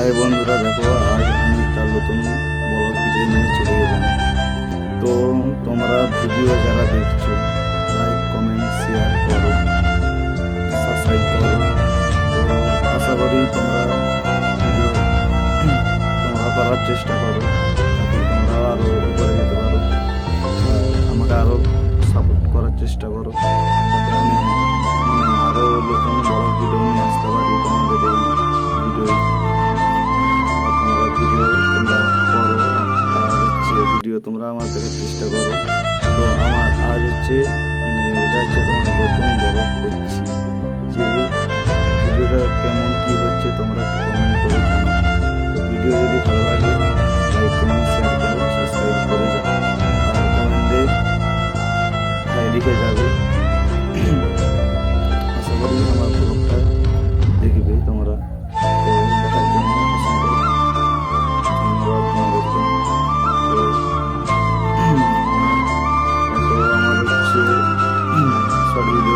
High বন্ধুরা, দেখো, আজ আমি একটা নতুন ব্লগ ভিডিও নিয়ে চলে এলাম। তো তোমরা ভিডিও যারা দেখছ লাইক কমেন্ট শেয়ার করো সাবস্ক্রাইব করো। তো আশা করি তোমরা তোমরা করার চেষ্টা করো তোমরা আরও উপরে যেতে পারো। আমাকে আরও সাপোর্ট করার চেষ্টা করো। তোমরা আমার কাছে চেষ্টা করো। তো আমার আজ হচ্ছে এটা হচ্ছে তোমার নতুন ব্লগ করছি যে ভিডিওটা কেমন কী হচ্ছে তোমরা কমেন্ট করে জানো ভিডিও যদি ভালো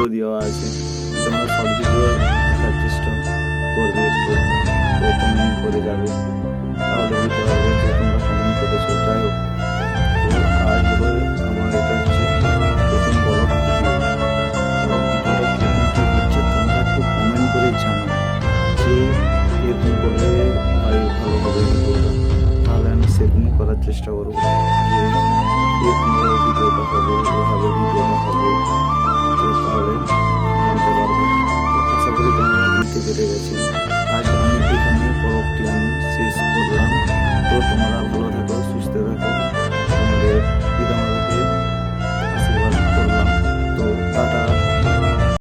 ভিডিও দেওয়া আছে। তোমরা শর্ট ভিডিও দেখার চেষ্টা করবে কমেন্ট করে যাবে। তাহলে বুঝতে পারবে যে তোমরা কমেন্ট করেছ, যাই হোক। আমার যে তাহলে আমি করার চেষ্টা করব। যে